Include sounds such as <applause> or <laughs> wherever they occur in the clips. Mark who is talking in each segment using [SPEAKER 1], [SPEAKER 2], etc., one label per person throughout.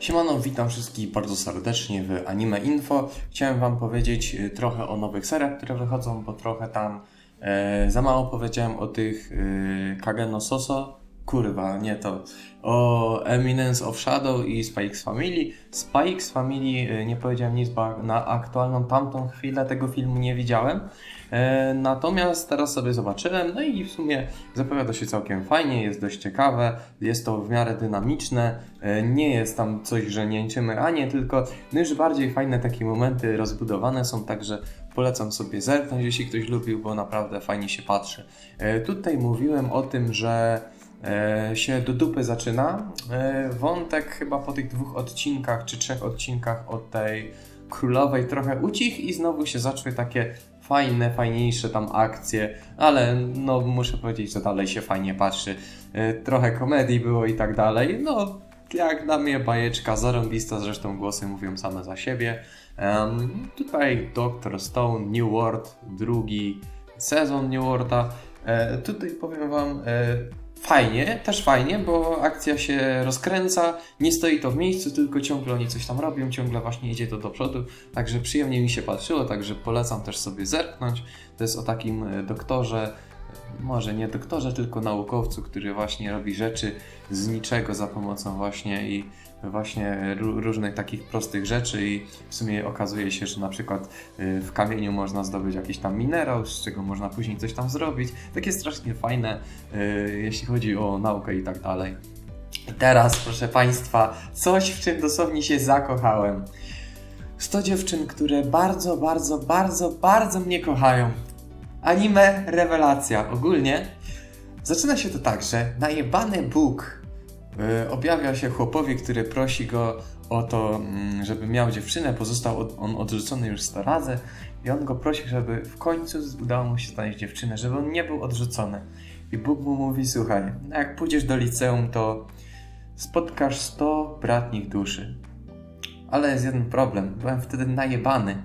[SPEAKER 1] Siemano, witam wszystkich bardzo serdecznie w Anime Info. Chciałem Wam powiedzieć y, trochę o nowych seriach, które wychodzą, bo trochę tam e, za mało powiedziałem o tych e, Kageno Soso. Kurwa, nie to. O Eminence of Shadow i Spikes Family. Spikes Family e, nie powiedziałem nic, bo na aktualną tamtą chwilę tego filmu nie widziałem. E, natomiast teraz sobie zobaczyłem, no i w sumie zapowiada się całkiem fajnie, jest dość ciekawe, jest to w miarę dynamiczne, e, nie jest tam coś, że nięczymy, a nie, tylko no już bardziej fajne takie momenty rozbudowane są, także polecam sobie zerknąć, jeśli ktoś lubił, bo naprawdę fajnie się patrzy. Tutaj mówiłem o tym, że się do dupy zaczyna. E, Wątek chyba po tych dwóch odcinkach, czy trzech odcinkach od tej królowej trochę ucich i znowu się zaczęły takie fajne, fajniejsze tam akcje, ale no muszę powiedzieć, że dalej się fajnie patrzy. E, Trochę komedii było i tak dalej. No, jak dla mnie bajeczka zarąbista, zresztą głosy mówią same za siebie. Em, tutaj Doctor Stone, New World, drugi sezon New Worlda. E, tutaj powiem Wam, e, fajnie, też fajnie, bo akcja się rozkręca, nie stoi to w miejscu, tylko ciągle oni coś tam robią, ciągle właśnie idzie to do przodu, także przyjemnie mi się patrzyło, także polecam też sobie zerknąć. To jest o takim e, doktorze, może nie doktorze, tylko naukowcu, który właśnie robi rzeczy z niczego za pomocą właśnie i właśnie ró- różnych takich prostych rzeczy i w sumie okazuje się, że na przykład y, w kamieniu można zdobyć jakiś tam minerał, z czego można później coś tam zrobić. Takie strasznie fajne, y, jeśli chodzi o naukę i tak dalej. I teraz, proszę Państwa, coś w czym dosłownie się zakochałem. 100 dziewczyn, które bardzo, bardzo, bardzo, bardzo mnie kochają. Anime rewelacja. Ogólnie zaczyna się to tak, że najebany Bóg y, objawia się chłopowi, który prosi go o to, mm, żeby miał dziewczynę, bo został od, on odrzucony już 100 razy i on go prosi, żeby w końcu udało mu się znaleźć dziewczynę, żeby on nie był odrzucony. I Bóg mu mówi, słuchaj, no jak pójdziesz do liceum, to spotkasz 100 bratnich duszy. Ale jest jeden problem, byłem wtedy najebany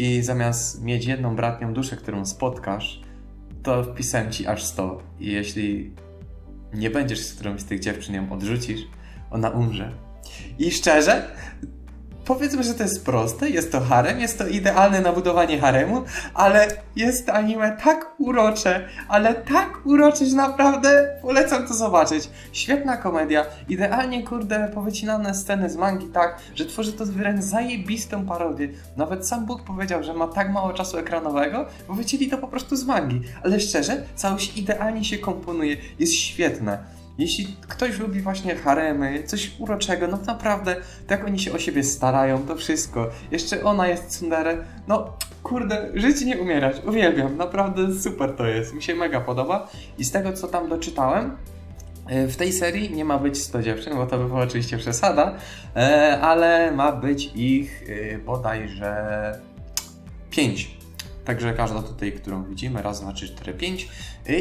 [SPEAKER 1] i zamiast mieć jedną bratnią duszę, którą spotkasz, to wpisałem ci aż 100 i jeśli nie będziesz z którąś z tych dziewczyn ją odrzucisz, ona umrze. I szczerze, powiedzmy, że to jest proste, jest to harem, jest to idealne na budowanie haremu, ale jest anime tak urocze, ale tak urocze, że naprawdę polecam to zobaczyć. Świetna komedia, idealnie kurde powycinane sceny z mangi tak, że tworzy to wręcz zajebistą parodię. Nawet sam Bóg powiedział, że ma tak mało czasu ekranowego, bo wycięli to po prostu z mangi. Ale szczerze, całość idealnie się komponuje, jest świetne. Jeśli ktoś lubi właśnie haremy, coś uroczego, no naprawdę, tak oni się o siebie starają, to wszystko. Jeszcze ona jest tsundere, no kurde, żyć nie umierać, uwielbiam, naprawdę super to jest, mi się mega podoba. I z tego co tam doczytałem, e, w tej serii nie ma być 100 dziewczyn, bo to by była oczywiście przesada, e, ale ma być ich e, bodajże 5. Także każda tutaj, którą widzimy, raz, dwa, trzy, cztery, pięć.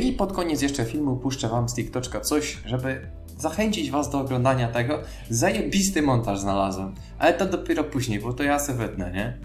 [SPEAKER 1] I pod koniec jeszcze filmu puszczę Wam z TikToczka coś, żeby zachęcić Was do oglądania tego. Zajebisty montaż znalazłem, ale to dopiero później, bo to ja se wetnę, nie?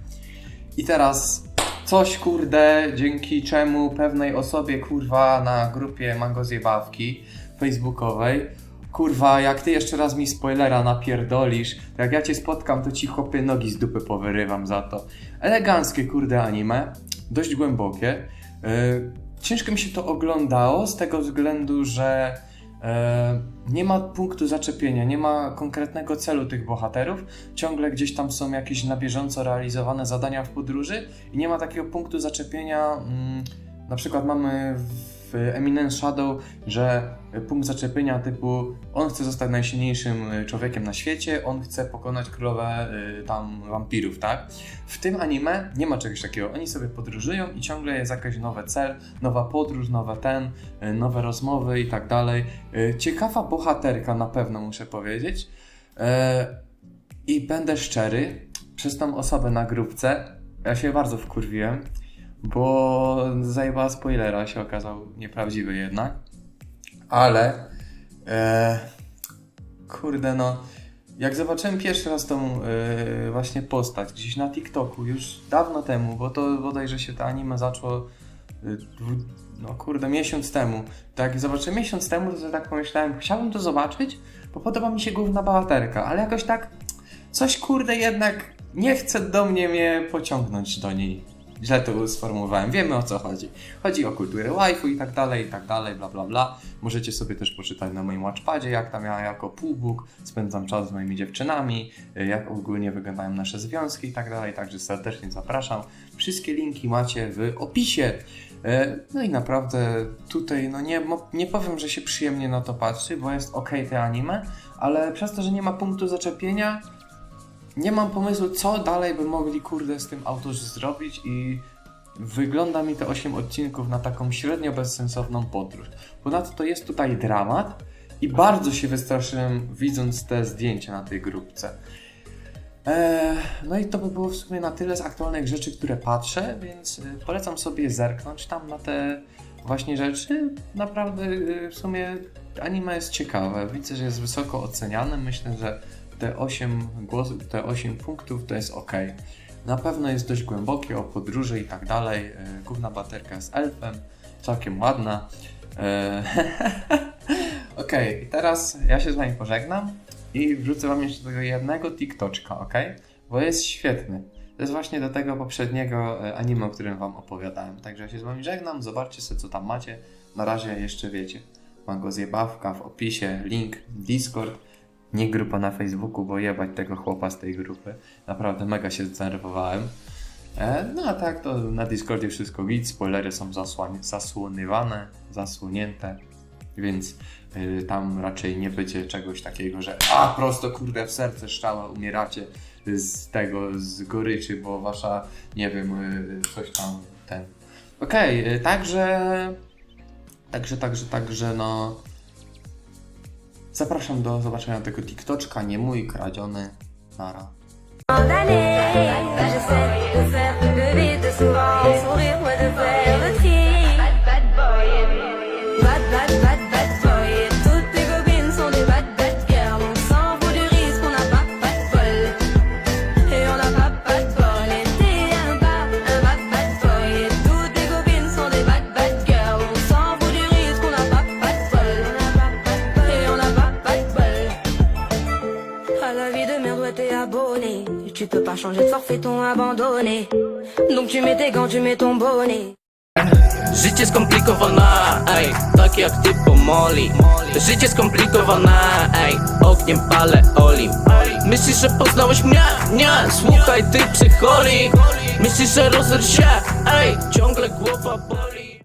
[SPEAKER 1] I teraz coś, kurde, dzięki czemu pewnej osobie, kurwa, na grupie Mango Zjebawki facebookowej, kurwa, jak ty jeszcze raz mi spoilera napierdolisz, to jak ja cię spotkam, to ci chłopie nogi z dupy powyrywam za to. Eleganckie, kurde, anime, dość głębokie. Yy, ciężko mi się to oglądało z tego względu, że e, nie ma punktu zaczepienia, nie ma konkretnego celu tych bohaterów. Ciągle gdzieś tam są jakieś na bieżąco realizowane zadania w podróży i nie ma takiego punktu zaczepienia. Mm, na przykład mamy w Eminence Shadow, że punkt zaczepienia typu on chce zostać najsilniejszym y, człowiekiem na świecie, on chce pokonać królowę y, tam wampirów, tak? W tym anime nie ma czegoś takiego. Oni sobie podróżują i ciągle jest jakiś nowy cel, nowa podróż, nowe ten, y, nowe rozmowy i tak dalej. Ciekawa bohaterka na pewno muszę powiedzieć. I będę szczery, przez tą osobę na grupce ja się bardzo wkurwiłem, bo zajebała spoilera, się okazał nieprawdziwy jednak. Ale e, kurde no, jak zobaczyłem pierwszy raz tą e, właśnie postać gdzieś na TikToku już dawno temu, bo to bodajże się to anime zaczęło e, no kurde miesiąc temu. Tak zobaczyłem miesiąc temu, to sobie tak pomyślałem, chciałbym to zobaczyć, bo podoba mi się główna bohaterka, ale jakoś tak coś kurde jednak nie chce do mnie mnie pociągnąć do niej. Źle to sformułowałem, wiemy o co chodzi. Chodzi o kulturę waifu i tak dalej, i tak dalej, bla bla bla. Możecie sobie też poczytać na moim watchpadzie, jak tam ja jako półbóg spędzam czas z moimi dziewczynami, y, jak ogólnie wyglądają nasze związki i tak dalej, także serdecznie zapraszam. Wszystkie linki macie w opisie. E, No i naprawdę tutaj, no nie, nie powiem, że się przyjemnie na to patrzy, bo jest ok te anime, ale przez to, że nie ma punktu zaczepienia, nie mam pomysłu, co dalej by mogli, kurde, z tym autorzy zrobić i wygląda mi te 8 odcinków na taką średnio bezsensowną podróż. Ponadto jest tutaj dramat i bardzo się wystraszyłem widząc te zdjęcia na tej grupce. Eee, no i to by było w sumie na tyle z aktualnych rzeczy, które patrzę, więc y, polecam sobie zerknąć tam na te właśnie rzeczy. Naprawdę y, w sumie anime jest ciekawe. Widzę, że jest wysoko oceniane. Myślę, że te 8 głosów, te 8 punktów to jest ok. Na pewno jest dość głębokie o podróży i tak dalej. E, Główna baterka z elfem, całkiem ładna. E, <laughs> Okej, i teraz ja się z Wami pożegnam i wrzucę Wam jeszcze tego jednego TikToczka, ok? Bo jest świetny. To jest właśnie do tego poprzedniego e, anime, o którym Wam opowiadałem. Także ja się z Wami żegnam, zobaczcie sobie co tam macie. Na razie jeszcze wiecie. Mam go zjebawka w opisie, link, Discord. Nie grupa na Facebooku, bo jebać tego chłopa z tej grupy. Naprawdę mega się zdenerwowałem. E, no a tak, to na Discordzie wszystko git, spoilery są zasłani- zasłonywane, zasłonięte, więc y, tam raczej nie będzie czegoś takiego, że a prosto kurde w serce szczała umieracie z tego, z goryczy, bo wasza, nie wiem, y, coś tam, ten. Okej, y, także, także, także, także, no... Zapraszam do zobaczenia tego TikToczka, nie mój, kradziony. Nara.
[SPEAKER 2] Pas changer de forfait, ton abandonné. Donc tu mets tes gants, tu mets ton bonnet.
[SPEAKER 3] Życie skomplikowane, ej, tak jak ty po moli Życie skomplikowane, ej, ogniem palę oli Myślisz, że poznałeś mnie? Nie, słuchaj ty psycholi Myślisz, że rozerz się, ej, ciągle głowa boli